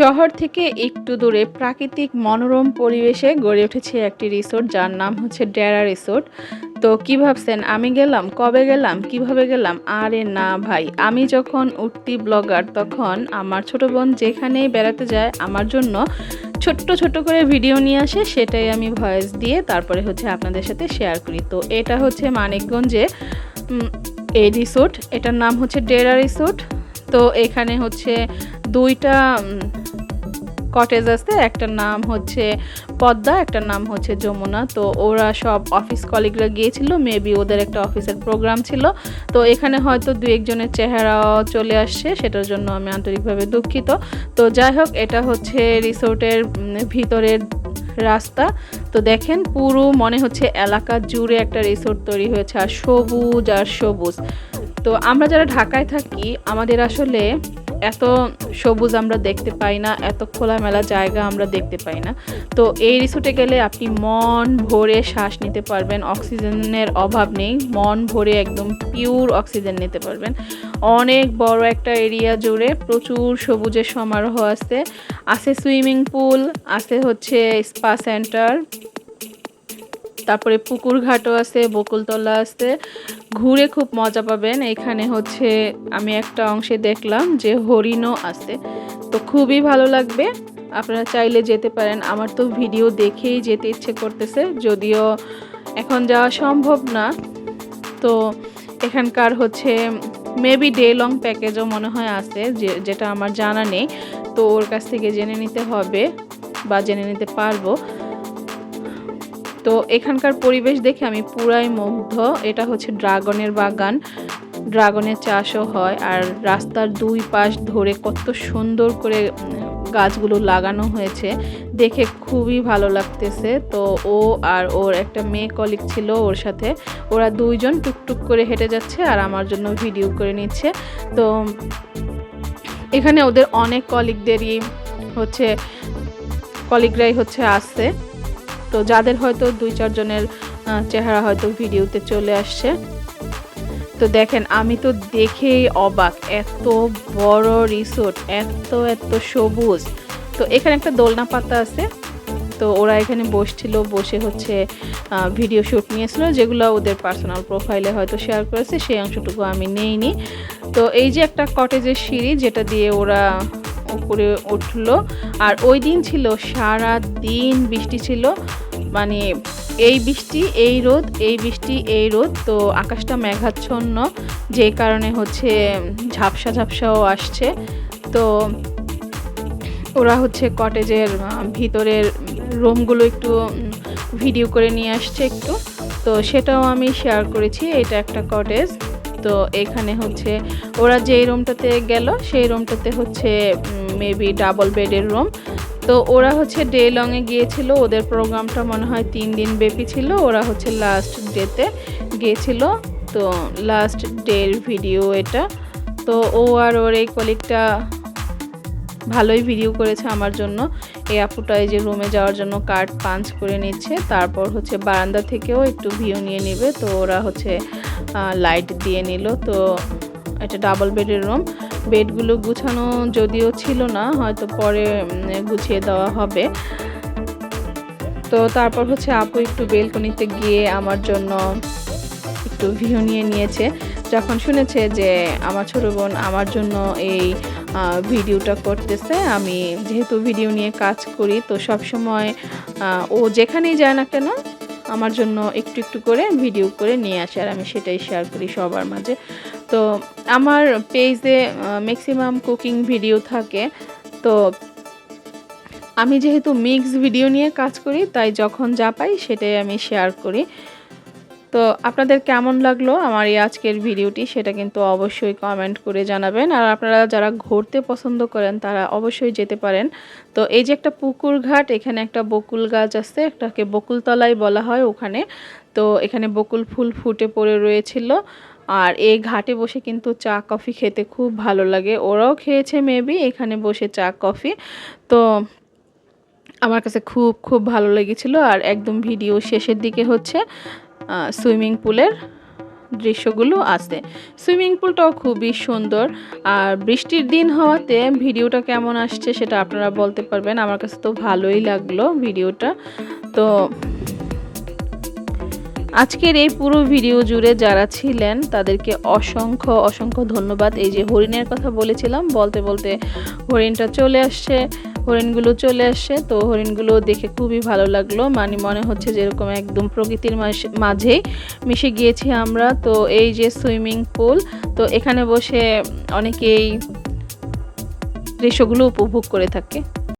শহর থেকে একটু দূরে প্রাকৃতিক মনোরম পরিবেশে গড়ে উঠেছে একটি রিসোর্ট যার নাম হচ্ছে ডেরা রিসোর্ট। তো কি ভাবছেন? আমি গেলাম? কবে গেলাম? কীভাবে গেলাম? আরে না ভাই, আমি যখন উঠতি ব্লগার তখন আমার ছোট বোন যেখানেই বেড়াতে যায় আমার জন্য ছোট্ট ছোট্ট করে ভিডিও নিয়ে আসে, সেটাই আমি ভয়েস দিয়ে তারপরে হচ্ছে আপনাদের সাথে শেয়ার করি। তো এটা হচ্ছে মানিকগঞ্জে এই রিসোর্ট। এটার নাম হচ্ছে ডেরা রিসোর্ট। তো এখানে হচ্ছে দুইটা কটেজ আছে একটার নাম হচ্ছে পদ্মা একটার নাম হচ্ছে যমুনা। তো ওরা সব অফিস কলিগরা গিয়েছিল মেবি ওদের একটা অফিসের প্রোগ্রাম ছিল। তো এখানে হয়তো দু একজনের চেহারাও চলে আসছে, সেটার জন্য আমি আন্তরিকভাবে দুঃখিত। তো যাই হোক, এটা হচ্ছে রিসোর্টের ভিতরের রাস্তা। তো দেখেন, পুরো মনে হচ্ছে এলাকা জুড়ে একটা রিসোর্ট তৈরি হয়েছে, আর সবুজ আর সবুজ। তো আমরা যারা ঢাকায় থাকি, আমাদের আসলে এত সবুজ আমরা দেখতে পাই না, এত খোলামেলা জায়গা আমরা দেখতে পাই না। তো এই রিসোর্টে গেলে আপনি মন ভরে শ্বাস নিতে পারবেন, অক্সিজেনের অভাব নেই, মন ভরে একদম পিওর অক্সিজেন নিতে পারবেন। অনেক বড় একটা এরিয়া জুড়ে প্রচুর সবুজের সমারোহ আছে আছে সুইমিং পুল, আছে হচ্ছে স্পা সেন্টার তারপরে পুকুর ঘাটও আছে, বকুলতলা আছে। ঘুরে খুব মজা পাবেন। এখানে হচ্ছে আমি একটা অংশে দেখলাম যে হরিণও আছে। তো খুবই ভালো লাগবে। আপনারা চাইলে যেতে পারেন। আমার তো ভিডিও দেখেই যেতে ইচ্ছে করতেছে, যদিও এখন যাওয়া সম্ভব না। তো এখানকার হচ্ছে মেবি ডে লং প্যাকেজও মনে হয় আছে যেটা আমার জানা নেই। তো ওর কাছ থেকে জেনে নিতে হবে বা জেনে নিতে পারব। তো এখানকার পরিবেশ দেখে আমি পুরাই মুগ্ধ। এটা হচ্ছে ড্রাগনের বাগান। ড্রাগনের চাষও হয় আর রাস্তার দুই পাশ ধরে কত সুন্দর করে গাছগুলো লাগানো হয়েছে। দেখে খুবই ভালো লাগতেছে। তো ও আর ওর একটা মেয়ে কলিগ ছিল ওর সাথে। ওরা দুইজন টুকটুক করে হেঁটে যাচ্ছে আর আমার জন্য ভিডিও করে নিচ্ছে। তো এখানে ওদের অনেক কলিগদেরই হচ্ছে কলিগরাই হচ্ছে আসছে। তো যাদের হয়তো দুই চারজনের চেহারা হয়তো ভিডিওতে চলে আসছে। তো দেখেন, আমি তো দেখেই অবাক। এত বড় রিসোর্ট, এত এত সবুজ। তো এখানে একটা দোলনা পাতা আছে। তো ওরা এখানে বসছিল, বসে হচ্ছে ভিডিও শ্যুট নিয়েছিল, যেগুলো ওদের পার্সোনাল প্রোফাইলে হয়তো শেয়ার করেছে। সেই অংশটুকু আমি নেইনি। তো এই যে একটা কটেজের সিঁড়ি, যেটা দিয়ে ওরা উপরে উঠল। আর ওই দিন ছিল সারা দিন বৃষ্টি ছিল। মানে এই বৃষ্টি, এই রোদ, এই বৃষ্টি, এই রোদ, তো আকাশটা মেঘাচ্ছন্ন, যে কারণে হচ্ছে ঝাপসা ঝাপসাও আসছে। তো ওরা হচ্ছে কটেজের ভিতরের রুমগুলো একটু ভিডিও করে নিয়ে আসছে একটু। তো সেটাও আমি শেয়ার করেছি, এটা একটা কটেজ। তো এখানে হচ্ছে ওরা যেই রুমটাতে গেল, সেই রুমটাতে হচ্ছে মেবি ডাবল বেডের রুম তো ওরা হচ্ছে ডে লংয়ে গিয়েছিল, ওদের প্রোগ্রামটা মনে হয় তিন দিন ব্যাপী ছিল, ওরা হচ্ছে লাস্ট ডেতে গিয়েছিল। তো লাস্ট ডের ভিডিও এটা। তো ও আর ওর এই কলিগটা ভালোই ভিডিও করেছে আমার জন্য। এই আপুটা এই যে রুমে যাওয়ার জন্য কার্ড পাঞ্চ করে নিচ্ছে, তারপর হচ্ছে বারান্দা থেকেও একটু ভিউ নিয়ে নেবে। তো ওরা হচ্ছে লাইট দিয়ে নিল। তো এটা ডাবল বেডের রুম বেডগুলো গুছানো যদিও ছিল না, হয়তো পরে গুছিয়ে দেওয়া হবে। তো তারপর হচ্ছে আপু একটু বেলকনিতে গিয়ে আমার জন্য একটু ভিউ নিয়ে নিয়েছে। যখন শুনেছে যে আমার ছোট বোন আমার জন্য এই ভিডিওটা করতেছে, আমি যেহেতু ভিডিও নিয়ে কাজ করি, তো সব সময় ও যেখানেই যায় না কেন আমার জন্য একটু একটু করে ভিডিও করে নিয়ে আসে আর আমি সেটাই শেয়ার করি সবার মাঝে। তো আমার পেজে ম্যাক্সিমাম কুকিং ভিডিও থাকে। তো আমি যেহেতু মিক্স ভিডিও নিয়ে কাজ করি, তাই যখন যা পাই সেটাই আমি শেয়ার করি। তো আপনাদের কেমন লাগল আমার এই আজকের ভিডিওটি সেটা কিন্তু অবশ্যই কমেন্ট করে জানাবেন। আর আপনারা যারা ঘুরতে পছন্দ করেন তারা অবশ্যই যেতে পারেন। তো এই যে একটা পুকুর ঘাট, এখানে একটা বকুল গাছ আছে একটাকে বকুলতলাই বলা হয় ওখানে। তো এখানে বকুল ফুল ফুটে পড়ে রয়েছিল। আর এই ঘাটে বসে কিন্তু চা, কফি খেতে খুব ভালো লাগে। ওরাও খেয়েছে মেবি এখানে বসে চা, কফি। তো আমার কাছে খুব খুব ভালো লেগেছিল। আর একদম ভিডিও শেষের দিকে হচ্ছে। সুইমিং পুলের দৃশ্যগুলো আছে। সুইমিং পুলটাও খুবই সুন্দর। আর বৃষ্টির দিন হওয়াতে ভিডিওটা কেমন আসছে সেটা আপনারা বলতে পারবেন। আমার কাছে তো ভালোই লাগল ভিডিওটা। তো আজকের এই পুরো ভিডিও জুড়ে যারা ছিলেন, তাদেরকে অসংখ্য অসংখ্য ধন্যবাদ। এই যে হরিণের কথা বলেছিলাম, বলতে বলতে হরিণটা চলে আসছে। হরিণগুলো চলে আসে। তো হরিণগুলো দেখে খুবই ভালো লাগল। মানে মনে হচ্ছে যেরকম একদম প্রকৃতির মাঝে মিশে গিয়েছি আমরা। তো এই যে সুইমিং পুল, তো এখানে বসে অনেকেই দৃশ্যগুলো উপভোগ করে থাকে।